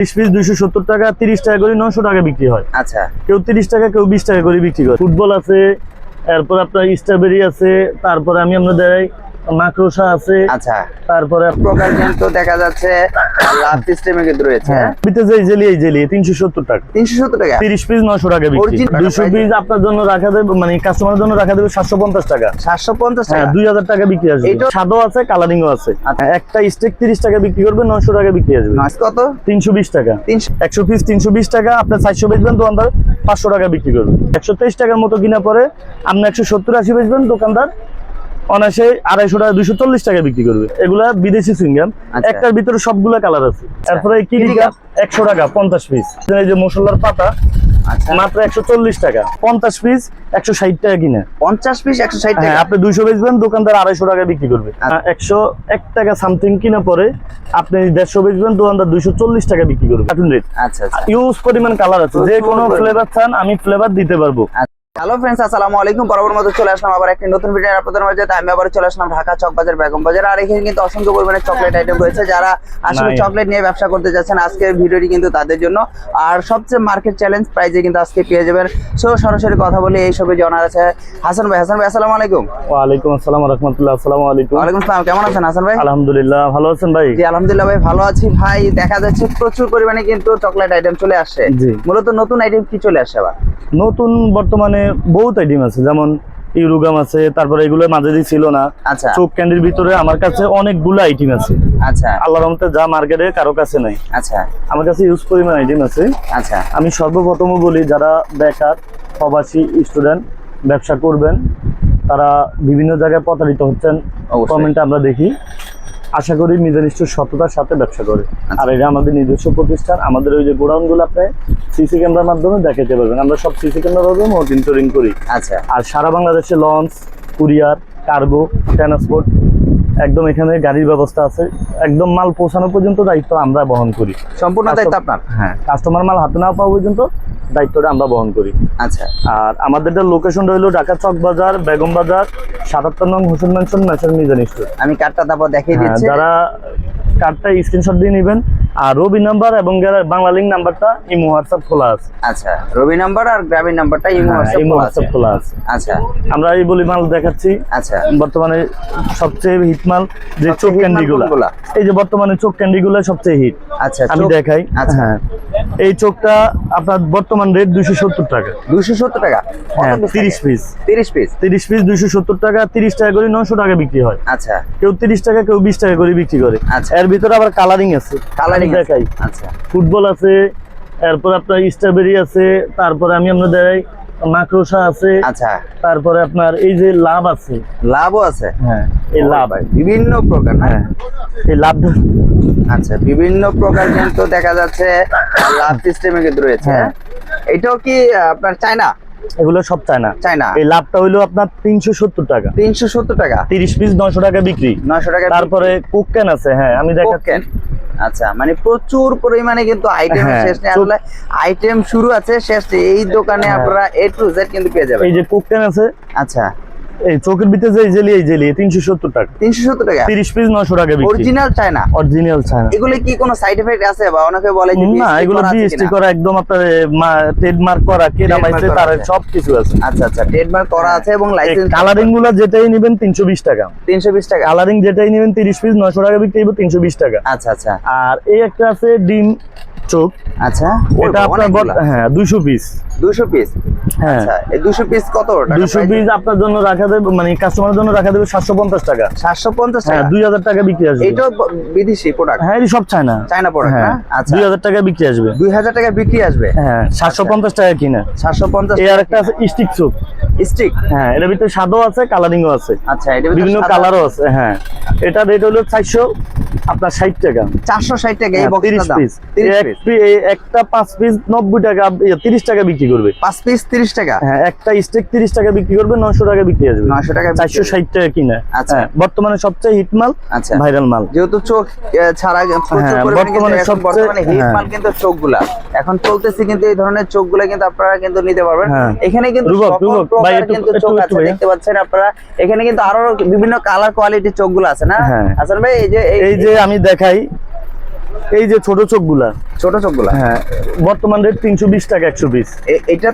তিরিশ পিস দুইশো সত্তর টাকা তিরিশ টাকা করে নশো টাকা বিক্রি হয়। আচ্ছা। কেউ তিরিশ টাকা কেউ বিশ টাকা করে বিক্রি করে। ফুটবল আছে এরপর আপনার স্ট্রবেরি আছে তারপরে আমি আমরা দেয় মাকড়সা আছে। আচ্ছা। তারপরে প্রকার কিন্তু দেখা যাচ্ছে লাভ সিস্টেমে কিন্তু রয়েছে। বিতে যে জেলি এই জেলি তিনশো সত্তর টাকা। তিনশো সত্তর টাকা? তিরিশ পিস নশো টাকা বিক্রি। Original দুইশো price? পিস আপনার জন্য রাখা দেবে মানে কাস্টমারের জন্য রাখা দেবে সাতশো পঞ্চাশ টাকা। সাতশো পঞ্চাশ টাকা? দুই হাজার টাকা বিক্রি আসবে। এইটা- সাদও আছে কালারিংও আছে। একটা স্টেক টাকা বিক্রি করবে নশো টাকা বিক্রি আসবে। মাছ কত? টাকা। পিস তিনশো বিশ টাকা আপনার চারশো বেচবেন দোকানদার পাঁচশো টাকা বিক্রি করবে। একশো তেইশ টাকার মতো কিনা পরে আপনি একশো সত্তর আশি বেচবেন দোকানদার অনায়াসে আড়াইশো টাকা দুইশো চল্লিশ টাকা বিক্রি করবে। এগুলা বিদেশি সুইংগাম আচ্ছা। একটার ভিতরে সবগুলা কালার আছে। তারপরে কিরিকা একশো টাকা পঞ্চাশ পিস এই যে মশলার পাতা আচ্ছা। মাত্র একশো চল্লিশ টাকা। পঞ্চাশ পিস একশো ষাট টাকা কিনে। পঞ্চাশ পিস একশো ষাট হ্যাঁ টাকা? আপনি দুইশো বেচবেন দোকানদার আড়াইশো টাকা বিক্রি করবে। আচ্ছা। একশো এক টাকা সামথিং কিনা পরে আপনি দেড়শো বেচবেন দোকানদার দুইশো চল্লিশ টাকা বিক্রি করবে। কার্টুন রেট আচ্ছা ইউজ পরিমাণ কালার আছে। যে কোনো ফ্লেভার চান আমি ফ্লেভার দিতে পারব। হ্যালো ফ্রেন্ডস আসসালামু আলাইকুম। বরাবর মতো চলে আসলাম আবার একটি নতুন ভিডিও আপনাদের মাঝে। আমি আবার চলে আসলাম ঢাকা চক বাজার বেগম বাজার। আর এখানে কিন্তু অসংখ্য পরিমাণে চকলেট আইটেম রয়েছে। যারা আসলে চকলেট নিয়ে ব্যবসা করতে যাচ্ছেন আজকের ভিডিওটি কিন্তু তাদের জন্য। আর সবচেয়ে মার্কেট চ্যালেঞ্জ প্রাইজে কিন্তু আজকে পেয়ে যাবেন। সো সরাসরি কথা বলে এই সবে জানার আছে হাসান ভাই। হাসান ভাই আসসালামু আলাইকুম। ওয়ালাইকুম আসসালাম রহমতুল্লাহ আসসালামু আলাইকুম। ওয়ালাইকুম আসসালাম কেমন আছেন হাসান ভাই? আলহামদুলিল্লাহ ভালো আছেন ভাই? জি আলহামদুলিল্লাহ ভাই ভালো আছি। ভাই দেখা যাচ্ছে প্রচুর পরিমাণে কিন্তু চকলেট আইটেম চলে আসছে। জি। মূলত নতুন আইটেম কি চলে আসছে আবার? নতুন বর্তমানে বহুত আইটেম আছে যেমন ইউরুগাম আছে তারপরে এগুলো মাঝে দিয়ে ছিল না। আচ্ছা। চোখ ক্যান্ডির ভিতরে আমার কাছে অনেকগুলো আইটেম আছে। আচ্ছা। আল্লাহ রহমতে যা মার্কেটে কারও কাছে নাই। আচ্ছা। আমার কাছে ইউজ পরিমাণ আইটেম আছে। আচ্ছা। আমি সর্বপ্রথম বলি যারা বেকার প্রবাসী স্টুডেন্ট ব্যবসা করবেন তারা বিভিন্ন জায়গায় প্রতারিত হচ্ছেন। কমেন্টে আমরা দেখি। আশা করি নিজের সততার সাথে ব্যবসা করে। আচ্ছা। আর এটা আমাদের নিজস্ব প্রতিষ্ঠান আমাদের ওই যে গোডাউনগুলো আপনি সিসি ক্যামেরার মাধ্যমে দেখাতে পারবেন। আমরা সব সিসি ক্যামেরার মাধ্যমে মনিটরিং করি। আচ্ছা। আর সারা বাংলাদেশে লঞ্চ কুরিয়ার কার্গো ট্রান্সপোর্ট একদম এখানে গাড়ির ব্যবস্থা আছে। একদম মাল পৌঁছানো পর্যন্ত দায়িত্ব আমরা বহন করি। সম্পূর্ণ দায়িত্ব আপনার? হ্যাঁ কাস্টমার মাল হাতে না পাওয়া পর্যন্ত দায়িত্বটা আমরা বহন করি। আচ্ছা। আর আমাদের লোকেশনটা হলো ঢাকা চক বাজার বেগম বাজার সাতাত্তর নং Hossain mansion national Mizan store আমি কার্ডটা তারপর দেখিয়ে হ্যাঁ, দিচ্ছি। যারা কার্ডটা স্ক্রিনশট দিয়ে নেবেন। আর রবি নাম্বার এবং বাংলা লিঙ্ক নাম্বারটা ইমো হোয়াটসঅ্যাপ খোলা আছে। আচ্ছা রবি নাম্বার আর গ্রামীণ নাম্বারটা ইমো হ্যাঁ, হোয়াটসঅ্যাপ খোলা আছে। আচ্ছা। আমরা এই বলি মাল দেখাচ্ছি। আচ্ছা। বর্তমানে সবচেয়ে হিট মাল যে চোখ hit মাল ক্যান্ডি গুলা। এই যে বর্তমানে চোখ ক্যান্ডি গুলা সবচেয়ে হিট আচ্ছা আমি দেখাই। আচ্ছা। হ্যাঁ। এই চোখটা আপনার বর্তমান রেট দুইশো সত্তর টাকা। দুশো সত্তর টাকা। হ্যাঁ তিরিশ পিস তিরিশ পিস তিরিশ পিস দুইশো সত্তর টাকা তিরিশ টাকা করে নশো টাকা বিক্রি হয়। আচ্ছা। কেউ তিরিশ টাকা কেউ বিশ টাকা করে বিক্রি করে। আচ্ছা। এর ভিতরে আবার কালারিং আছে। কালারিং দেখাই। আচ্ছা। ফুটবল আছে এরপর আপনার স্ট্রবেরি আছে তারপরে আমি আপনার দেখাই মাকড়সা আছে আচ্ছা। তারপরে আপনার এই যে লাভ আছে। লাভও আছে? হ্যাঁ এই লাভ। বিভিন্ন প্রকার হ্যাঁ এই লাভ আচ্ছা বিভিন্ন প্রকার কিন্তু দেখা যাচ্ছে লাভ সিস্টেমে কিন্তু রয়েছে। হ্যাঁ। এটাও কি আপনার চায়না এগুলো সব চায় না চায়না। এই লাভটা হইল আপনার তিনশো সত্তর টাকা। তিনশো সত্তর টাকা। তিরিশ পিস নশো টাকা বিক্রি। নশো টাকা তারপরে কোকেন আছে হ্যাঁ আমি দেখাচ্ছি। কোকেন। আচ্ছা মানে প্রচুর পরিমাণে কিন্তু আইটেম হ্যাঁ, শেষ নেই। আসলে আইটেম শুরু আছে শেষ এই দোকানে হ্যাঁ। আপনারা এ টু জেড কিন্তু পেয়ে যাবেন। এই যে কোকেন আছে আচ্ছা। এই চোখের ভিতরে যে জেলি এই জেলি তিনশো সত্তর টাকা। তিনশো সত্তর টাকা? তিরিশ পিস নশো টাকা বিক্রি। অরিজিনাল চায়না অরিজিনাল চায় না এগুলো কি কোনো সাইড এফেক্ট আছে বা অনেকে বলে যে না এগুলো করা জিএসটি করা একদম আপনার ট্রেডমার্ক করা কে নামাইছে তার। সব কিছু আছে। আচ্ছা আচ্ছা ট্রেডমার্ক করা আছে এবং লাইসেন্স কালারিংগুলো যেটাই নেবেন তিনশো বিশ টাকা। তিনশো বিশ টাকা? কালারিং যেটাই নেবেন তিরিশ পিস নশো টাকা বিক্রি তিনশো বিশ টাকা। আচ্ছা আচ্ছা। আর এই একটা আছে ডিম চোখ। আচ্ছা এটা আপনার হ্যাঁ দুশো পিস। দুশো পিস হ্যাঁ। আচ্ছা এই দুশো পিস কত দুশো পিস আপনার জন্য রাখা দেবে মানে কাস্টমারের জন্য রাখা দেবে সাতশো পঞ্চাশ টাকা। সাতশো পঞ্চাশ হ্যাঁ টাকা? দুই হাজার টাকা বিক্রি আসবে। ব- বিদেশি প্রোডাক্ট হ্যাঁ সব চায় না চায়না প্রোডাক্ট না আচ্ছা। দুই হাজার টাকা বিক্রি আসবে। দুই হাজার টাকা বিক্রি আসবে? হ্যাঁ সাতশো পঞ্চাশ টাকা কিনা। সাতশো পঞ্চাশ এই আর একটা আছে স্টিক চোখ স্টিক হ্যাঁ এটার ভিতরে সাদও আছে কালারিংও আছে। আচ্ছা এটা বিভিন্ন কালারও আছে। হ্যাঁ। এটা রেট হলো চারশো আপনার ষাট টাকা। চারশো ষাট টাকা এই তিরিশ দাম? পিস তিরিশ পিস একটা পাঁচ পিস নব্বই টাকা ইয়ে, তিরিশ টাকা বিক্রি করবে? পাঁচ পিস তিরিশ টাকা? হ্যাঁ একটা স্টেক তিরিশ টাকা বিক্রি করবে নশো টাকা বিক্রি আসবে। টাকা চারশো ষাট টাকা কিনা। আচ্ছা। হ্যাঁ, বর্তমানে সবচেয়ে হিট মাল আচ্ছা। ভাইরাল মাল। যেহেতু চোখ ছাড়া হ্যাঁ, বর্তমানে এখন বর্তমানে হিট হ্যাঁ। মাল কিন্তু চোখগুলা। এখন চলতেছে কিন্তু এই ধরনের চোখগুলা কিন্তু আপনারা কিন্তু নিতে পারবেন। এখানে কিন্তু কিন্তু চোখ আছে দেখতে পাচ্ছেন আপনারা। এখানে কিন্তু আরও বিভিন্ন কালার কোয়ালিটির চোখগুলো আছে না? আসলে ভাই এই যে এই যে আমি দেখাই এই যে ছোট চোখগুলা? ছোট চোখগুলা? হ্যাঁ বর্তমান রেট তিনশো বিশ টাকা একশো পিস এটা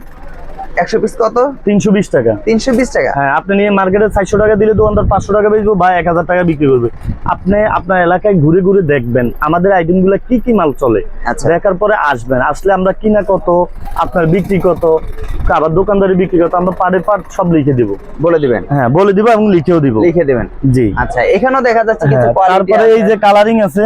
একশো পিস কত? তিনশো বিশ টাকা। তিনশো বিশ টাকা? হ্যাঁ আপনি নিয়ে মার্কেটে চারশো টাকা দিলে দোকানদার পাঁচশো টাকা বেচবো বা এক হাজার টাকা বিক্রি করবে। আপনি আপনার এলাকায় ঘুরে ঘুরে দেখবেন আমাদের আইটেমগুলা কি কি মাল চলে। আচ্ছা। দেখার পরে আসবেন। আসলে আমরা কিনা কত আপনার বিক্রি কত আবার দোকানদারি বিক্রি কত আমরা পারে পার সব লিখে দিব। বলে দিবেন? হ্যাঁ বলে দিব এবং লিখেও দিব। লিখে দিবেন। জি। আচ্ছা এখানেও দেখা যাচ্ছে কিছু হ্যাঁ, তারপরে এই যে কালারিং আছে?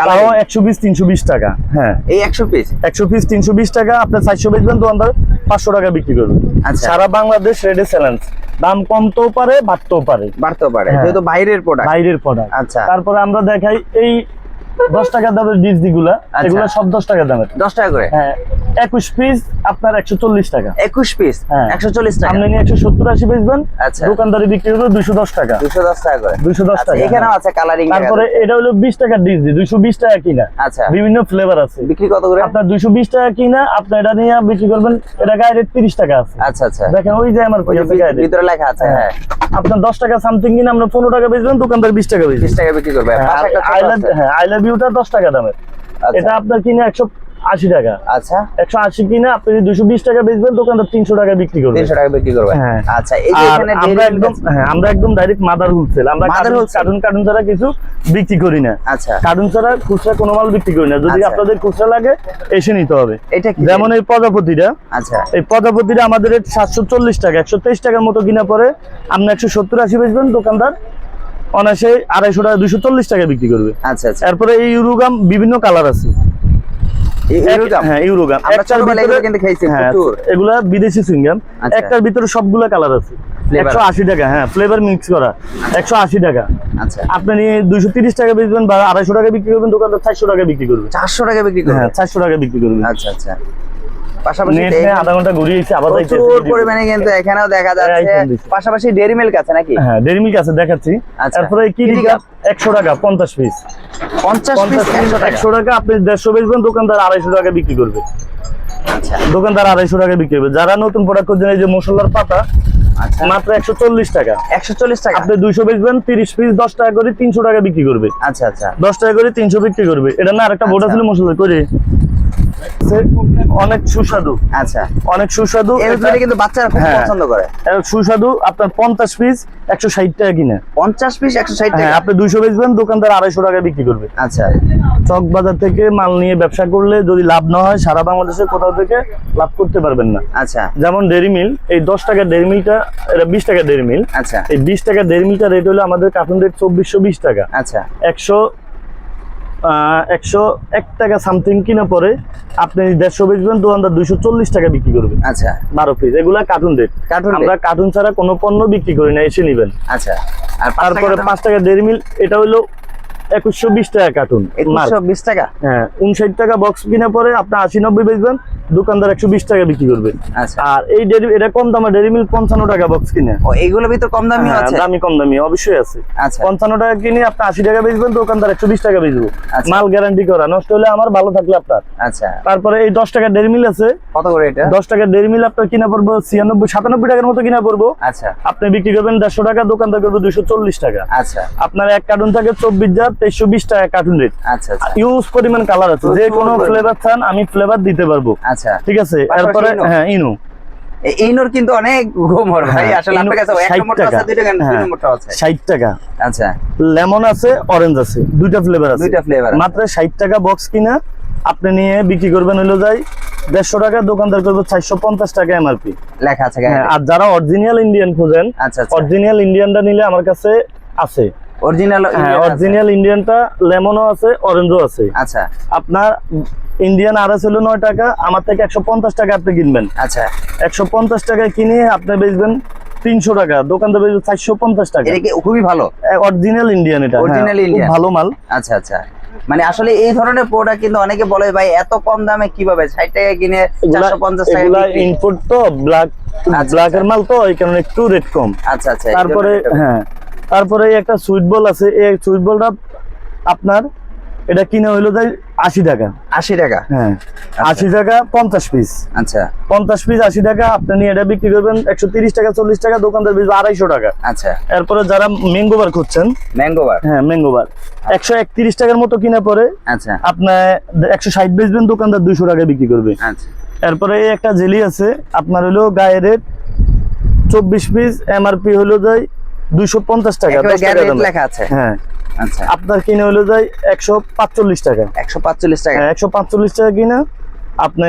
তাও একশো পিস তিনশো বিশ টাকা হ্যাঁ। এই একশো পিস একশো পিস তিনশো বিশ টাকা আপনার চারশো বেচবেন দোকানদার পাঁচশো টাকা বিক্রি করবেন। আচ্ছা। সারা বাংলাদেশ রেডে চ্যালেঞ্জ দাম কমতেও পারে বাড়তেও পারে। বাড়তেও পারে হ্যাঁ। যেহেতু বাইরের প্রোডাক্ট বাইরের প্রোডাক্ট আচ্ছা। তারপরে আমরা দেখাই এই দশ টাকা দামের ডিসডি গুলা আচ্ছা। এগুলো সব দশ টাকা দামের। দশ টাকা করে? হ্যাঁ একুশ পিস আপনার একশো চল্লিশ টাকা। একুশ পিস হ্যাঁ। একশো চল্লিশ টাকা। আপনি একশো সত্তর আশি বেচবেন আচ্ছা। দোকানদারি বিক্রি করবে দুশো দশ টাকা। দুশো দশ টাকা করে। দুশো দশ আচ্ছা, টাকা এখানেও হ্যাঁ। আছে কালারিং তারপরে এটা হলো বিশ টাকার ডিসডি দুশো বিশ টাকা কিনা। আচ্ছা। বিভিন্ন ফ্লেভার আছে। বিক্রি কত করে? আপনার দুশো বিশ টাকা কিনা আপনি এটা নিয়ে বিক্রি করবেন এটা গায়ে রেট তিরিশ টাকা আছে। আচ্ছা আচ্ছা। দেখেন ওই যে আমার ভিতরে লেখা আছে হ্যাঁ। আপনার দশ টাকা সামথিং কিনা আমরা পনেরো টাকা বেচবেন দোকানদার বিশ টাকা বেচবেন বিশ টাকা বিক্রি করবে। হ্যাঁ আই লাভ ইউটা দশ টাকা দামের। আচ্ছা। এটা আপনার কিনে একশো আশি টাকা। আচ্ছা। একশো আশি কিনে আপনি দুশো বিশ টাকা বেচবেন দোকানদার তিনশো টাকা বিক্রি তিনশো টাকা বিক্রি করবে। হ্যাঁ। আচ্ছা আমরা একদম হ্যাঁ আমরা একদম ডাইরেক্ট মাদার হোলসেল আমরা? কার্টুন কার্টুন ছাড়া কিছু বিক্রি করি না। আচ্ছা। কার্টুন ছাড়া খুচরা কোনো মাল বিক্রি করি না। যদি আচ্ছা। আপনাদের খুচরা লাগে এসে নিতে হবে। এটা কি? যেমন এই প্রজাপতিটা। আচ্ছা। এই প্রজাপতিটা আমাদের সাতশো চল্লিশ টাকা। একশো তেইশ টাকার মতো কিনা পরে আপনি একশো সত্তর আশি বেচবেন দোকানদার অনায়াসে আড়াইশো টাকা দুশো চল্লিশ টাকা বিক্রি করবে। আচ্ছা আচ্ছা। এরপরে এই ইউরোগাম বিভিন্ন কালার আছে? হ্যাঁ এগুলো হ্যাঁ। এগুলা বিদেশি সুইংগাম আচ্ছা। একটার ভিতরে সবগুলা কালার আছে। একশো আশি টাকা হ্যাঁ ফ্লেভার মিক্স করা। একশো আশি টাকা। আচ্ছা। আপনি দুইশো তিরিশ টাকা বেচবেন বা আড়াইশো টাকা বিক্রি করবেন দোকানদার চারশো টাকা বিক্রি করবে। চারশো টাকা বিক্রি করবে? হ্যাঁ চারশো টাকা বিক্রি করবে। আচ্ছা আচ্ছা। পাশাপাশি আধা ঘণ্টা ঘুরিয়েছি আবার প্রচুর পরিমাণে কিন্তু এখানেও দেখা যাচ্ছে। পাশাপাশি ডেরি মিল্ক আছে নাকি? হ্যাঁ ডেরি মিল্ক আছে দেখাচ্ছি। আচ্ছা। তারপরে কি একশো টাকা পঞ্চাশ পিস পঞ্চাশ পিস একশো টাকা। আপনি দেড়শো বেচবেন দোকানদার আড়াইশো টাকা বিক্রি করবে। আচ্ছা। দোকানদার আড়াইশো টাকা বিক্রি করবে। যারা নতুন প্রোডাক্ট করছেন এই যে মশলার পাতা আচ্ছা। মাত্র একশো চল্লিশ টাকা। একশো চল্লিশ টাকা? আপনি দুইশো বেচবেন তিরিশ পিস দশ টাকা করে তিনশো টাকা বিক্রি করবে। আচ্ছা আচ্ছা। দশ টাকা করে তিনশো বিক্রি করবে। এটা না আরেকটা বোর্ড আচ্ছা। ছিল মশলা করে অনেক সুস্বাদু। আচ্ছা। অনেক সুস্বাদু। কিন্তু বাচ্চারা খুব হ্যাঁ। পছন্দ করে। সুস্বাদু আপনার পঞ্চাশ পিস একশো ষাট টাকা কিনে। পঞ্চাশ পিস একশো ষাট হ্যাঁ টাকা আপনি দুইশো বেচবেন দোকানদার আড়াইশো টাকা বিক্রি করবে। আচ্ছা। চক বাজার থেকে মাল নিয়ে ব্যবসা করলে যদি লাভ না হয় সারা বাংলাদেশে কোথাও থেকে লাভ করতে পারবেন না। আচ্ছা। যেমন ডেরি মিল এই দশ টাকা ডেরি মিলটা এটা বিশ টাকা ডেরি মিল আচ্ছা। এই বিশ টাকা ডেরি মিলটা রেট হলো আমাদের কার্টুন রেট চব্বিশশো বিশ টাকা। আচ্ছা। একশো একশো এক টাকা সামথিং কিনা পরে আপনি দেড়শো বেচবেন দোকানদার দুইশো চল্লিশ টাকা বিক্রি করবেন। আচ্ছা। বারো পিস এগুলা কার্টুন রেট কার্টুন আমরা কার্টুন ছাড়া কোনো পণ্য বিক্রি করি না এসে নিবেন। আচ্ছা। আর তারপরে পাঁচ টাকা দেড় মিল এটা হলো একুশশো বিশ টাকা কার্টুন একুশশো বিশ টাকা? হ্যাঁ উনষাট টাকা বক্স কিনা পরে আপনি আশি নব্বই বেচবেন দোকানদার একশো বিশ টাকা বিক্রি করবে। আচ্ছা। আর এই ডেরি এটা কম দামে ডেরি মিল পঞ্চান্ন টাকা বক্স কিনে। ভিতর কম দামি হ্যাঁ, আছে? দামি কম দামি অবশ্যই আছে। আচ্ছা। পঞ্চান্ন টাকা কিনে আপনি আশি টাকা বেচবেন দোকানদার একশো বিশ টাকা বেচবো। আচ্ছা। মাল গ্যারান্টি করা নষ্ট হলে আমার ভালো থাকলে আপনার। আচ্ছা। তারপরে এই দশ টাকা ডেরি মিল আছে। কত করে এটা? দশ টাকা ডেরি মিল আপনার কিনা পড়ব ছিয়ানব্বই সাতানব্বই টাকার মতো কিনা পড়ব। আচ্ছা। আপনি বিক্রি করবেন দেড়শো টাকা দোকানদার করব দুশো চল্লিশ টাকা। আচ্ছা। আপনার এক কার্টুন থাকে চব্বিশ হাজার তেইশশো বিশ টাকা কার্টুন রেট আচ্ছা ইউজ পরিমাণ কালার আছে। যে কোনো ফ্লেভার চান আমি ফ্লেভার দিতে পারব। আচ্ছা। ঠিক আছে? ইনো? হ্যাঁ ইনু। ইনোর কিন্তু অনেক গোমর ভাই। হ্যাঁ, আসলে আপনার কাছে এক নম্বরটা আছে দুইটা কেন দুই হ্যাঁ। নম্বরটা আছে। ষাট টাকা। আচ্ছা। লেমন আছে অরেঞ্জ আছে দুইটা ফ্লেভার আছে। দুইটা ফ্লেভার মাত্র ষাট টাকা বক্স কিনা আপনি নিয়ে বিক্রি করবেন হইল যাই দেড়শো টাকা দোকানদার করবে চারশো পঞ্চাশ টাকা এমআরপি লেখা আছে হ্যাঁ আর যারা অরিজিনাল ইন্ডিয়ান খোঁজেন অরিজিনাল ইন্ডিয়ানটা নিলে আমার কাছে আছে। অরিজিনাল হ্যাঁ অরিজিনাল ইন্ডিয়ানটা লেমনও আছে অরেঞ্জও আছে। আচ্ছা। আপনার ইন্ডিয়ান আর নয় টাকা আমার থেকে একশো পঞ্চাশ টাকা আপনি কিনবেন। আচ্ছা। একশো পঞ্চাশ টাকায় কিনে আপনি বেচবেন তিনশো টাকা দোকানদার বেচবে চারশো পঞ্চাশ টাকা। এটা খুবই ভালো? অরিজিনাল ইন্ডিয়ান এটা Original হ্যাঁ, Indian। ভালো মাল। আচ্ছা আচ্ছা। মানে আসলে এই ধরনের প্রোডাক্ট কিন্তু অনেকে বলে ভাই এত কম দামে কীভাবে? ষাট টাকা কিনে চারশো পঞ্চাশ টাকা ইনপুট তো ব্ল্যাক আচ্ছা, ব্ল্যাকের মাল তো এই কারণে একটু রেট কম। আচ্ছা আচ্ছা তারপরে হ্যাঁ। তারপরে একটা সুইট বল আছে এই সুইট বলটা আপনার এটা কিনে হইল যাই আশি টাকা। আশি টাকা? হ্যাঁ আশি টাকা পঞ্চাশ পিস আচ্ছা। পঞ্চাশ পিস আশি টাকা আপনি নিয়ে এটা বিক্রি করবেন একশো তিরিশ টাকা চল্লিশ টাকা দোকানদার বেচবে আড়াইশো টাকা। আচ্ছা। এরপরে যারা ম্যাঙ্গোবার খুঁজছেন ম্যাঙ্গোবার হ্যাঁ ম্যাঙ্গোবার একশো একত্রিশ টাকার মতো কিনে পরে আচ্ছা। আপনার একশো ষাট বেচবেন দোকানদার দুইশো টাকা বিক্রি করবে। আচ্ছা। এরপরে একটা জেলি আছে আপনার হলো গায়ের চব্বিশ পিস এমআরপি হলো যায় দুইশো পঞ্চাশ টাকা 10 টাকা গ্যারেন্টি লেখা আছে। হ্যাঁ। আচ্ছা। আপনার কিনে হলো যায় একশো পাঁচচল্লিশ টাকা। একশো পাঁচচল্লিশ টাকা। হ্যাঁ একশো পাঁচচল্লিশ টাকা কিনা আপনি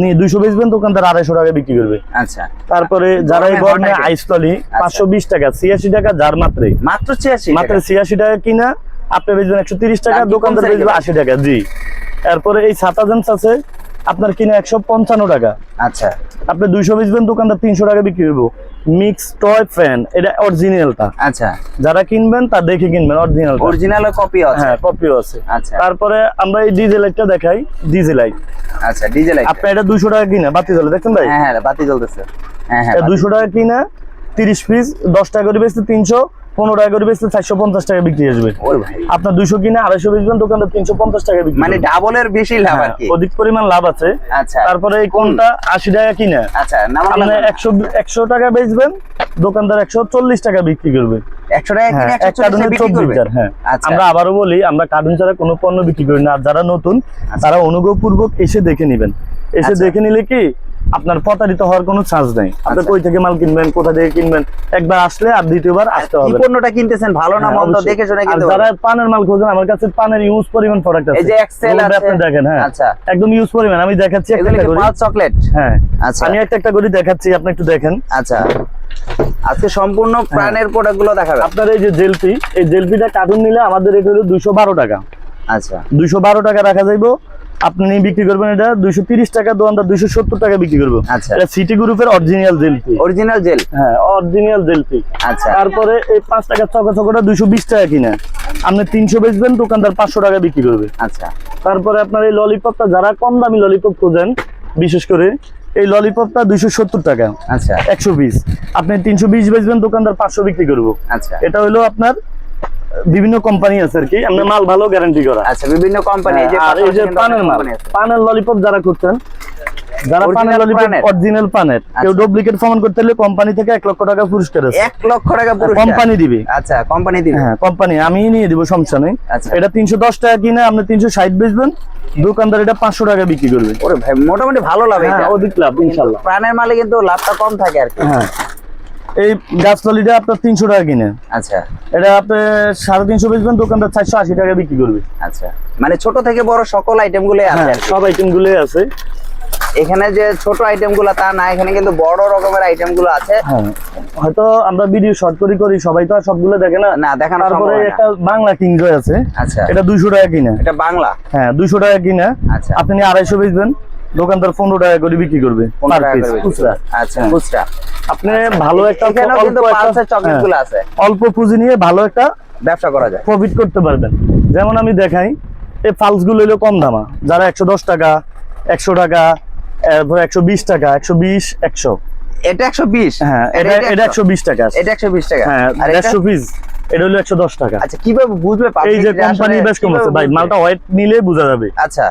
নিয়ে দুইশো বেচবেন দোকানদার আড়াইশো টাকা বিক্রি করবে। আচ্ছা। তারপরে যারা গরমে গরমে হট আইস তলি পাঁচশো বিশ টাকা ছিয়াশি টাকা যার মাত্রে। মাত্র ছিয়াশি মাত্র ছিয়াশি টাকা কিনা আপনি বেচবেন একশো তিরিশ টাকা দোকানদার বেচবে? আশি টাকা জি। এরপরে এই সাতা জেন্স আছে আপনার কিনা একশো পঞ্চান্ন টাকা। আচ্ছা। আপনি দুইশো বেচবেন দোকানদার তিনশো টাকা বিক্রি করব। মিক্স টয় ফ্যান এটা অরিজিনালটা আচ্ছা। যারা কিনবেন তা দেখে কিনবেন অরিজিনাল অরিজিনাল কপি আছে? হ্যাঁ কপিও আছে। আচ্ছা। তারপরে আমরা এই ডিজেল লাইটটা দেখাই ডিজেল লাইট আচ্ছা ডিজেল আপনি এটা দুইশো টাকা কিনা বাতি জ্বলে দেখছেন ভাই? হ্যাঁ হ্যাঁ বাতি জ্বলতেছে। হ্যাঁ হ্যাঁ এটা দুইশো টাকা কিনা তিরিশ পিস দশ টাকা করে বেচতে তিনশো পনেরো টাকা করে বেচতে চারশো পঞ্চাশ টাকা বিক্রি আসবে আপনার দুইশো কিনা আড়াইশো বেচবেন দোকানদার তিনশো পঞ্চাশ টাকা বিক্রি মানে ডাবলের বেশি লাভ আর হ্যাঁ, অধিক পরিমাণ লাভ আছে। আচ্ছা। তারপরে এই কোনটা? আশি টাকা কিনা। আচ্ছা একশো একশো টাকা বেচবেন দোকানদার একশো চল্লিশ টাকা বিক্রি করবে। একশো টাকা কিনে হ্যাঁ, হ্যাঁ। আচ্ছা। আমরা আবারও বলি আমরা কার্টুন ছাড়া কোনো পণ্য বিক্রি করি না। আর যারা নতুন তারা অনুগ্রহ অনুগ্রহপূর্বক এসে দেখে নিবেন। এসে আচ্ছা। দেখে নিলে কি আপনার প্রতারিত হওয়ার কোনো চান্স নেই। আপনি আচ্ছা। কই থেকে মাল কিনবেন কোথা থেকে কিনবেন? একবার আসলে আর দ্বিতীয়বার আসতে হবে। পণ্যটা কিনতেছেন ভালো না হ্যাঁ, মন্দ। দেখে শুনে কিনতে যারা পানের মাল খোঁজেন আমার কাছে পানের ইউজ পরিমাণ প্রোডাক্ট আছে। এই যে এক্সেল আছে। আপনি দেখেন হ্যাঁ। আচ্ছা। একদম ইউজ পরিমাণ। আমি দেখাচ্ছি একটা করে। পাঁচ চকলেট হ্যাঁ। আচ্ছা। আমি একটা একটা করে দেখাচ্ছি আপনি একটু দেখেন। আচ্ছা। আজকে সম্পূর্ণ হ্যাঁ। প্রাণের প্রোডাক্টগুলো দেখাবে। আপনার এই যে জেলপি এই জেলপিটা কার্টুন নিলে আমাদের এটা হলো দুইশো বারো টাকা। আচ্ছা। দুইশো বারো টাকা রাখা যাইবো। আপনি বিক্রি করবেন এটা দুইশো তিরিশ টাকা দোকানদার দুইশো সত্তর টাকা বিক্রি করব আচ্ছা। এটা সিটি গ্রুপের অরিজিনাল জেলপি অরিজিনাল জেল হ্যাঁ অরিজিনাল জেলপি আচ্ছা। তারপরে এই পাঁচ টাকা চকা চকটা দুইশো বিশ টাকা কিনা। আপনি তিনশো বেচবেন দোকানদার পাঁচশো টাকা বিক্রি করবে। আচ্ছা। তারপরে আপনার এই ললিপপটা যারা কম দামি ললিপপ খোঁজেন বিশেষ করে এই ললিপপটা দুইশো সত্তর টাকা। আচ্ছা। একশো পিস আপনি তিনশো বিশ বেচবেন দোকানদার পাঁচশো বিক্রি করব। আচ্ছা। এটা হলো আপনার বিভিন্ন কোম্পানি আছে আর কি আমরা মাল ভালো গ্যারান্টি করা। আচ্ছা বিভিন্ন কোম্পানি এই যে আর এই যে পানের মাল পানের ললিপপ যারা করছেন যারা পানের ললিপপ অরিজিনাল পানের কেউ। ডুপ্লিকেট প্রমাণ করতে হলে কোম্পানি থেকে এক লক্ষ টাকা পুরস্কার আছে। এক লক্ষ টাকা পুরস্কার? কোম্পানি দিবে। আচ্ছা কোম্পানি দিবে। হ্যাঁ কোম্পানি আমি নিয়ে দিব সমস্যা নেই। আচ্ছা। এটা তিনশো দশ টাকা কিনে আপনি তিনশো ষাট বেচবেন দোকানদার এটা পাঁচশো টাকা বিক্রি করবে। ওরে ভাই মোটামুটি ভালো লাভ হ্যাঁ এটা। অধিক লাভ ইনশাল্লাহ। প্রাণের মালে কিন্তু লাভটা কম থাকে আর কি। হ্যাঁ। এই গাছ ললিটা আপনার তিনশো টাকা কিনে। আচ্ছা। এটা আপনি সাড়ে তিনশো বেচবেন দোকানদার চারশো আশি টাকা বিক্রি করবে। আচ্ছা। মানে ছোট থেকে বড় সকল আইটেমগুলো আছে হ্যাঁ কি। সব আইটেম গুলোই আছে। এখানে যে ছোট আইটেমগুলো তা না এখানে কিন্তু বড় রকমের আইটেমগুলো আছে। হ্যাঁ হয়তো আমরা ভিডিও শর্ট করি করি সবাই তো আর সবগুলো দেখে না। না দেখানো তারপরে। একটা বাংলা কিংজয় আছে। আচ্ছা। এটা দুইশো টাকা কিনা। এটা বাংলা? হ্যাঁ দুইশো টাকা কিনা। আচ্ছা। আপনি আড়াইশো বেচবেন দোকানদার পনেরো টাকা করে বিক্রি করবে বিক্রি খুচরা। আচ্ছা। খুচরা। আপনি ভালো একটা অল্প হ্যাঁ, আছে। অল্প পুঁজি নিয়ে ভালো একটা ব্যবসা করা যায়। প্রফিট করতে পারবেন। যেমন আমি দেখাই এই ফালসগুলো হলো কম দামা। যারা একশো দশ টাকা একশো টাকা একশো বিশ টাকা একশো বিশ একশো। এটা একশো বিশ? হ্যাঁ এটা এটা একশো বিশ টাকা এটা একশো বিশ টাকা। হ্যাঁ আর পিস এটা হলো একশো দশ টাকা। আচ্ছা কীভাবে বুঝবে এই যে কোম্পানি বেশ কম আছে। ভাই মালটা হোয়াইট নিলে বোঝা যাবে। আচ্ছা।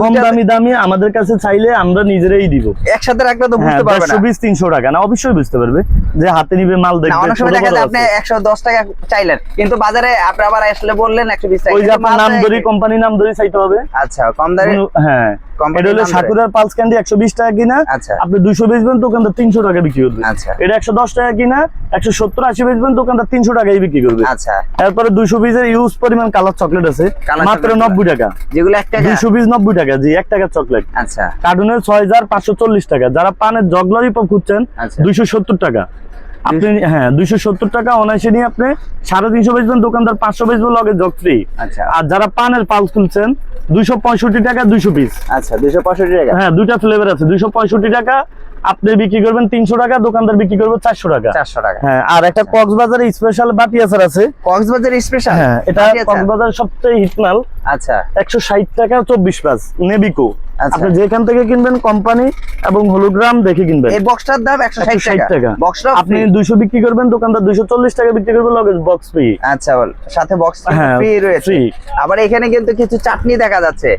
কম দামি দামি আমাদের কাছে চাইলে আমরা নিজেরাই দিব। একসাথে রাখলে তো হ্যাঁ বুঝতে পারবে না। দেড়শো পিস তিনশো টাকা। না অবশ্যই বুঝতে পারবে যে হাতে নিবে মাল দেখবে অনেক সময় দেখা যায় আপনি আছে। একশো দশ টাকা চাইলেন কিন্তু বাজারে আপনি আবার আসলে বললেন একশো বিশ টাকা। ওই যে আপনার নাম ধরি কোম্পানি নাম ধরি চাইতে হবে। আচ্ছা কম দামে হ্যাঁ। এটা হলো সাকুরার পালস ক্যান্ডি একশো বিশ টাকা কিনা। আচ্ছা। আপনি দুইশো বেচবেন দোকানদার তিনশো টাকা বিক্রি করবে। আচ্ছা। এটা একশো দশ টাকা কিনা একশো সত্তর আশি বেচবেন দোকানদার তিনশো টাকাই বিক্রি করবে। আচ্ছা। তারপরে দুইশো পিসের ইউজ পরিমাণ কালার চকলেট আছে। মাত্র নব্বই টাকা। যেগুলো এক টাকা? দুইশো পিস নব্বই টাকা জি এক টাকার চকলেট আচ্ছা। কার্টুনের ছয় হাজার পাঁচশো চল্লিশ টাকা। যারা পানের জগলারি পপ খুঁজছেন দুইশো সত্তর টাকা। আপনি হ্যাঁ দুইশো সত্তর টাকা অনায়াসে নিয়ে আপনি সাড়ে তিনশো বেচবেন দোকানদার পাঁচশো বেচবেন লগে জগ ফ্রি আর যারা পানের পালস খুলছেন দুইশো পঁয়ষট্টি টাকা দুইশো পিস আচ্ছা দুইশো পঁয়ষট্টি টাকা। হ্যাঁ দুইটা ফ্লেভার আছে। দুইশো পঁয়ষট্টি টাকা আপনি বিক্রি করবেন তিনশো টাকা দোকানদার বিক্রি করবে চারশো টাকা। চারশো টাকা। হ্যাঁ আর একটা কক্সবাজারে স্পেশাল বাটি আচার আছে। কক্সবাজার স্পেশাল হ্যাঁ এটা কক্সবাজার সবচেয়ে হিট মাল। আচ্ছা। একশো ষাট টাকা চব্বিশ পাস নেবিকো আচ্ছা। আপনি যেখান থেকে কিনবেন কোম্পানি এবং হলোগ্রাম দেখে কিনবেন। এই বক্সটার দাম একশো ষাট 160 টাকা। বক্স বক্সটা আপনি দুইশো বিক্রি করবেন দোকানদার দুইশো চল্লিশ টাকা বিক্রি করবে লগে বক্স ফ্রি আচ্ছা বল। সাথে বক্স হ্যাঁ, ফ্রি রয়েছে। আবার এখানে কিন্তু কিছু চাটনি দেখা যাচ্ছে।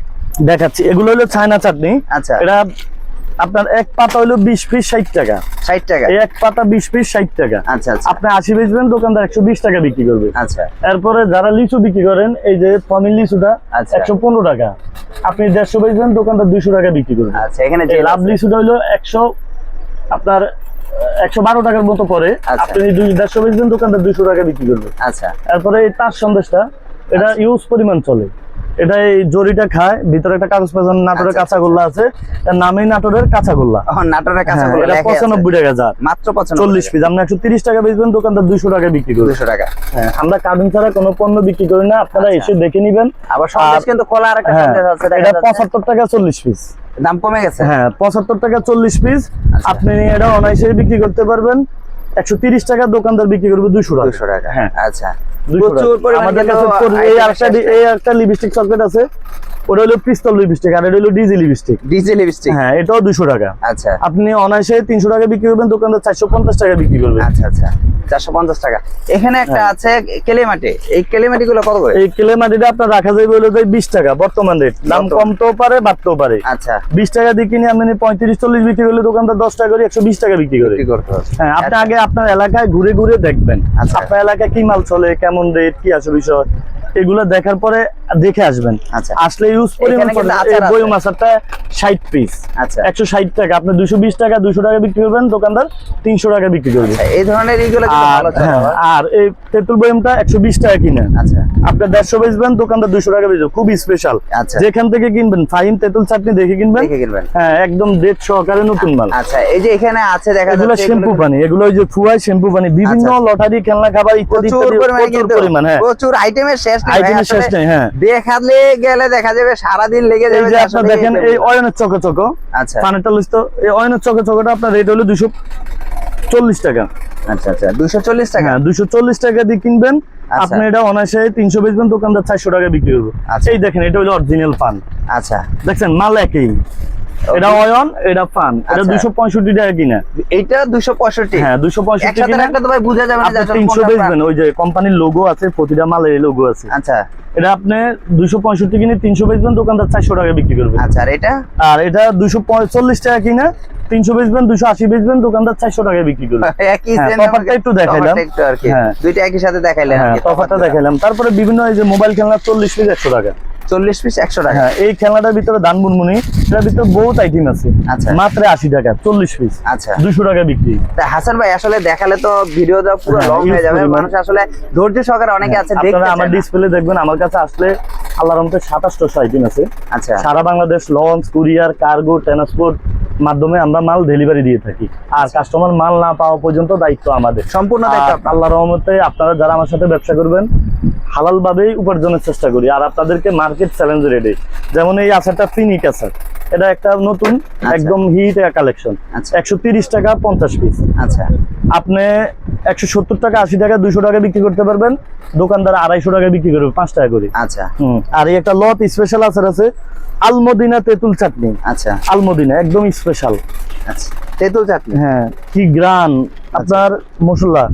দেখাচ্ছি। এগুলো হলো চায়না চাটনি। আচ্ছা। এটা আপনার এক পাতা হলো বিশ পিস ষাট টাকা। ষাট টাকা। এক পাতা বিশ পিস ষাট টাকা। আচ্ছা আচ্ছা। আপনি আশি বেচবেন দোকানদার একশো বিশ টাকা বিক্রি করবে। আচ্ছা। এরপরে যারা লিচু বিক্রি করেন এই যে ফমিল লিচুটা আচ্ছা। একশো পনেরো টাকা। আপনি দেড়শো বেচবেন দোকানদার দুইশো টাকা বিক্রি করবে। আচ্ছা এখানে লাভ লিচুটা হলো একশো আপনার একশো বারো টাকার মতো পরে। আচ্ছা। আপনি দুই দেড়শো বেচবেন দোকানদার দুইশো টাকা বিক্রি করবে। আচ্ছা। তারপরে এই তার সন্দেশটা এটা। ইউজ পরিমাণ চলে। এটা এই জরিটা খায় ভিতরে একটা কাগজ পেছন নাটোরের আচ্ছা, কাঁচা গোল্লা আছে। এর নামেই নাটোরের নাটোরের হ্যাঁ, এটা লেখাই আছে। পঁচানব্বই টাকা মাত্র পঁচানব্বই চল্লিশ পিস আপনি একশো তিরিশ টাকা বেচবেন দোকানদার টাকা বিক্রি করবে দুশো টাকা। হ্যাঁ, আমরা কার্টুন ছাড়া কোনো পণ্য বিক্রি করি না আপনারা আচ্ছা। এসে দেখে নিবেন। আবার সন্দেশ কিন্তু কলা আর একটা হ্যাঁ সন্দেশ আছে এটা যাচ্ছে। পঁচাত্তর টাকা চল্লিশ পিস। দাম কমে গেছে? হ্যাঁ পঁচাত্তর টাকা চল্লিশ পিস। আচ্ছা। আপনি এটা অনায়াসে বিক্রি করতে পারবেন। একশো তিরিশ টাকা দোকানদার বিক্রি করবে দুশো টাকা। দুশো টাকা। হ্যাঁ। আচ্ছা। 200 প্রচুর পরিমাণে আমাদের কাছে এই একটা। এই একটা লিপস্টিক চকলেট আছে। ওটা হলো পিস্তল লিপস্টিক আর এটা হলো লিপস্টিক লিপস্টিক হ্যাঁ এটাও টাকা। আচ্ছা। আপনি অনায়াসে তিনশো টাকা বিক্রি করবেন দোকানদার চারশো পঞ্চাশ টাকা বিক্রি করবে। আচ্ছা আচ্ছা। চারশো পঞ্চাশ টাকা। এখানে একটা হ্যাঁ। আছে কেলেমাটি। এই কেলেমাটি গুলো কত করে? এই কেলে আপনার রাখা যাবে হলো যে বিশ টাকা বর্তমান রেট দাম কমতেও পারে বাড়তেও পারে। আচ্ছা। বিশ টাকা দিয়ে কিনে আপনি পঁয়ত্রিশ চল্লিশ বিক্রি করলে দোকানদার দশ টাকা করে একশো বিশ টাকা বিক্রি করে। বিক্রি করতে হ্যাঁ আপনি আচ্ছা। আগে আপনার এলাকায় ঘুরে ঘুরে দেখবেন। আচ্ছা। আপনার এলাকায় কি মাল চলে কেমন রেট কি আছে বিষয় এগুলো দেখার পরে দেখে আসবেন আচ্ছা। আসলে ইউজ পরিমাণ এখানে কিন্তু ষাট পিস আচ্ছা। একশো ষাট টাকা। আপনি দুশো বিশ টাকা দুশো টাকা বিক্রি করবেন দোকানদার তিনশো টাকা বিক্রি করবে। আচ্ছা, এই ধরনের এইগুলো আর হ্যাঁ। আর এই তেঁতুল বয়মটা একশো বিশ টাকা কিনে। আচ্ছা। আপনার দেড়শো বেচবেন দোকানদার দুশো টাকা বেচবে। খুব স্পেশাল আচ্ছা। যেখান থেকে কিনবেন ফাইন তেঁতুল চাটনি দেখে কিনবেন। হ্যাঁ একদম ডেট সহকারে নতুন মাল। আচ্ছা এই যে এখানে আছে দেখা এগুলো শ্যাম্পু পানি। এগুলো ওই যে ফুয়াই শ্যাম্পু পানি। বিভিন্ন আচ্ছা। লটারি খেলনা খাবার ইত্যাদি প্রচুর পরিমাণে হ্যাঁ। প্রচুর আইটেমের শেষ নেই আইটেমের শেষ নেই হ্যাঁ। দেখালে গেলে দেখা যাবে সারাদিন লেগে যাবে দেখেন এই অয়নের চকো চকো আচ্ছা। পানিটা লিস্ট এই অয়নের চকো চকোটা আপনার রেট হলো দুশো চল্লিশ টাকা। আচ্ছা আচ্ছা দুশো চল্লিশ টাকা? দুশো চল্লিশ টাকা দিয়ে কিনবেন। আপনি এটা অনায়াসে তিনশো বেচবেন দোকানদার চারশো টাকা বিক্রি করব। এই দেখেন এটা হলো অরিজিনাল পান। আচ্ছা। দেখছেন মাল একই। এটা অয়ন এটা আচ্ছা। দুশো পঁয়ষট্টি টাকা কিনা। এইটা দুশো পঁয়ষট্টি? হ্যাঁ দুশো পঁয়ষট্টি তো বোঝা যাবে তিনশো বেচবেন ওই যে কোম্পানির লোগো আছে প্রতিটা মালের লোগো আছে। আচ্ছা। এটা আপনি দুইশো পঁয়ষট্টি কিনে তিনশো বেচবেন দোকানদার চারশো টাকা বিক্রি করবে। আচ্ছা আর এটা? আর এটা দুশো পঁয়তাল্লিশ টাকা কিনে তিনশো বেচবেন দুশো আশি বেচবেন দোকানদার চারশো টাকা বিক্রি করবে। একই হ্যাঁ, same একটু দেখাইলাম। একটু আর কি। হ্যাঁ। দুইটা একই সাথে দেখাইলাম হ্যাঁ তফাৎটা। দেখাইলাম। তারপরে বিভিন্ন এই যে মোবাইল খেলনা চল্লিশ পিস একশো টাকা। চল্লিশ পিস একশো টাকা। হ্যাঁ এই খেলনাটার ভিতরে দান মুনমুনি এটার ভিতরে বহুত আইটেম আছে। আচ্ছা। মাত্র আশি টাকা চল্লিশ পিস আচ্ছা। দুশো টাকা বিক্রি। হাসান ভাই আসলে দেখালে তো ভিডিওটা পুরো হ্যাঁ, লং হয়ে যাবে। মানুষ আসলে ধৈর্য সহকারে অনেকে আছে দেখতে আমার ডিসপ্লে দেখবেন আমার কাছে আসলে আল্লাহর রহমতে সাতাশটা আইটেম আছে। আচ্ছা। সারা Bangladesh launch courier cargo transport মাধ্যমে আমরা মাল ডেলিভারি দিয়ে থাকি। আর কাস্টমার মাল না পাওয়া পর্যন্ত দায়িত্ব আমাদের। সম্পূর্ণ দায়িত্ব আল্লাহ রহমতে আপনারা যারা আমার সাথে ব্যবসা করবেন হালাল ভাবেই উপার্জনের চেষ্টা করি আর আপনাদেরকে মার্কেট চ্যালেঞ্জ রেডি যেমন এই আচারটা ফিনিক আচার। এটা একটা নতুন একদম হিট কালেকশন আচ্ছা। একশো তিরিশ টাকা পঞ্চাশ পিস আচ্ছা। আপনি একশো সত্তর টাকা আশি টাকা দুইশো টাকা বিক্রি করতে পারবেন। দোকানদার আড়াইশো টাকা বিক্রি করবে পাঁচ টাকা করে। আচ্ছা। হুম। আর এই একটা লত স্পেশাল আচার আছে আলমদিনা তেঁতুল চাটনি। আচ্ছা। আলমদিনা একদম স্পেশাল আচ্ছা। তেঁতুল চাটনি? হ্যাঁ কি গ্রান। আপনার মশলা।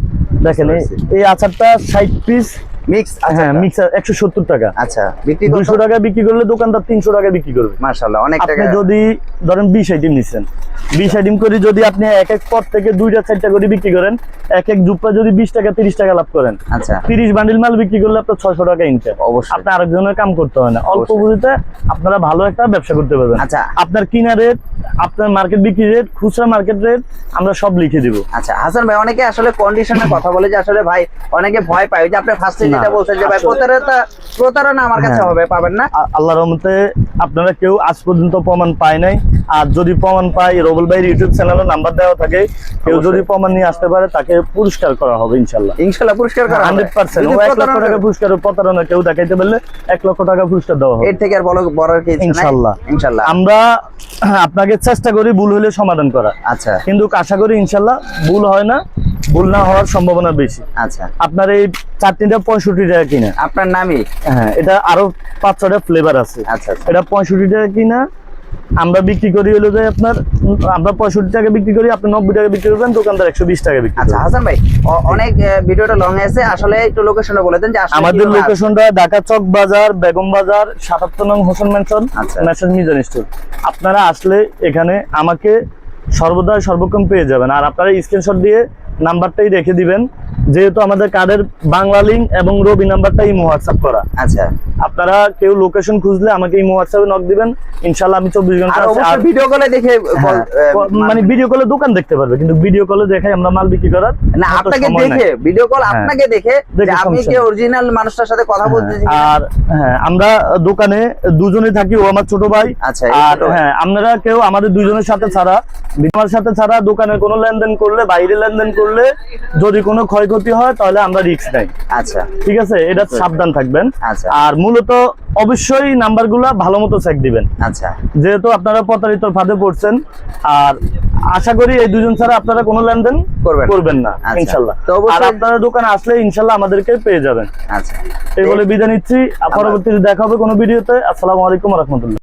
দেখেন এই- এই আচারটা ষাট পিস মিক্স হ্যাঁ মিক্সার একশো সত্তর টাকা। আচ্ছা বিক্রি দুশো করতে টাকা বিক্রি করলে দোকানদার তিনশো টাকা বিক্রি করবে। মাশাআল্লাহ অনেক আপনি যদি ধরেন বিশ আইটেম নিচ্ছেন বিশ আইটেম করে যদি আপনি এক এক পর থেকে দুইটা চারটা করে বিক্রি করেন এক এক জুপটা যদি বিশ টাকা তিরিশ টাকা লাভ করেন আচ্ছা। তিরিশ বান্ডিল মাল বিক্রি করলে আপনার ছয়শো টাকা ইনকাম অবশ্যই। আপনি আরেকজনের কাম করতে হয় না। অল্প। পুঁজিতে আপনারা ভালো একটা ব্যবসা করতে পারবেন। আচ্ছা। আপনার কিনা রেট আপনার মার্কেট বিক্রি রেট খুচরা মার্কেট রেট আমরা সব লিখে দিব। আচ্ছা হাসান ভাই অনেকে আসলে কন্ডিশনের কথা বলে যে আসলে ভাই অনেকে ভয় পায়। যে আপনি ফার্স্টে না, যেটা বলছেন যে ভাই প্রতারণা প্রতারণা আমার কাছে হ্যাঁ। হবে পাবেন না? আল্লাহর রহমতে আপনারা কেউ আজ পর্যন্ত প্রমাণ পায় নাই। আর যদি প্রমাণ পায় রবুল ভাইয়ের ইউটিউব চ্যানেলে নাম্বার দেওয়া থাকে কেউ যদি প্রমাণ নিয়ে আসতে পারে তাকে পুরস্কার করা হবে ইনশাল্লাহ। ইনশাআল্লাহ পুরস্কার করা লক্ষ টাকা পুরস্কার প্রতারণা কেউ দেখাইতে পারলে এক লক্ষ টাকা পুরস্কার দেওয়া হবে। এর থেকে আর বড় নাই? ইনশাআল্লাহ। ইনশাআল্লাহ আমরা আপনাকে চেষ্টা করি ভুল হলে সমাধান করা আচ্ছা। কিন্তু আশা করি ইনশাল্লাহ ভুল হয় না। ভুল না হওয়ার সম্ভাবনা বেশি। আচ্ছা। আপনার এই চাটনিটা পঁয়ষট্টি টাকা কিনা। আপনার হ্যাঁ এটা আরও পাঁচ ছটা ফ্লেভার আছে। আচ্ছা আচ্ছা। এটা পঁয়ষট্টি টাকা কিনা আমরা বিক্রি করি হলো যে আপনার আমরা পঁয়ষট্টি টাকা বিক্রি করি আপনি নব্বই টাকা বিক্রি করবেন দোকানদার একশো বিশ টাকা বিক্রি আচ্ছা হাসান ভাই অনেক ভিডিওটা লং আসলে একটু লোকেশনটা বলে দেন যে আমাদের? লোকেশনটা ঢাকা চক বাজার বেগম বাজার সাতাত্তর নং হোসেন আচ্ছা। মেসেজ মিজান স্টোর আপনারা আসলে এখানে আমাকে সর্বদা সর্বক্ষণ পেয়ে যাবেন। আর আপনারা স্ক্রিনশট দিয়ে নাম্বারটাই রেখে দিবেন। যেহেতু আমাদের কার্ডের বাংলা লিঙ্ক এবং রবি নাম্বারটাই হোয়াটসঅ্যাপ করা। আচ্ছা। আপনারা কেউ লোকেশন খুঁজলে আমাকে এই হোয়াটসঅ্যাপে নক দিবেন। ইনশাল্লাহ আমি চব্বিশ ঘণ্টা আর আছি। আর ভিডিও কলে দেখে হ্যাঁ, মানে ভিডিও কলে দোকান দেখতে পারবে কিন্তু ভিডিও কলে দেখাই আমরা মাল বিক্রি করার না আপনাকে দেখে ভিডিও কল হ্যাঁ। আপনাকে দেখে যে আপনি কি অরিজিনাল মানুষটার সাথে কথা হ্যাঁ, আর হ্যাঁ আমরা দোকানে দুজনে থাকি ও আমার ছোট ভাই। আচ্ছা, আর হ্যাঁ আপনারা কেউ আমাদের দুজনের সাথে ছাড়া আমার সাথে ছাড়া দোকানে কোনো লেনদেন করলে বাইরে লেনদেন করলে যদি কোনো ক্ষয়ক্ষতি হয় তাহলে আমরা রিস্ক নাই। আচ্ছা। ঠিক আছে? এটা সাবধান থাকবেন। আচ্ছা। আর মূলত অবশ্যই নাম্বারগুলো ভালো মতো চেক দিবেন। আচ্ছা। যেহেতু আপনারা প্রতারিত ফাঁদে পড়ছেন আর আশা করি এই দুজন ছাড়া আপনারা কোনো লেনদেন করবেন না। করবেন না আচ্ছা। ইনশাল্লাহ। আর আপনারা দোকানে আসলে ইনশাল্লাহ আমাদেরকে পেয়ে যাবেন। আচ্ছা। এই বলে বিদায় নিচ্ছি। পরবর্তীতে দেখা হবে কোনো ভিডিওতে। আসসালামু আলাইকুম রহমতুল্লাহ।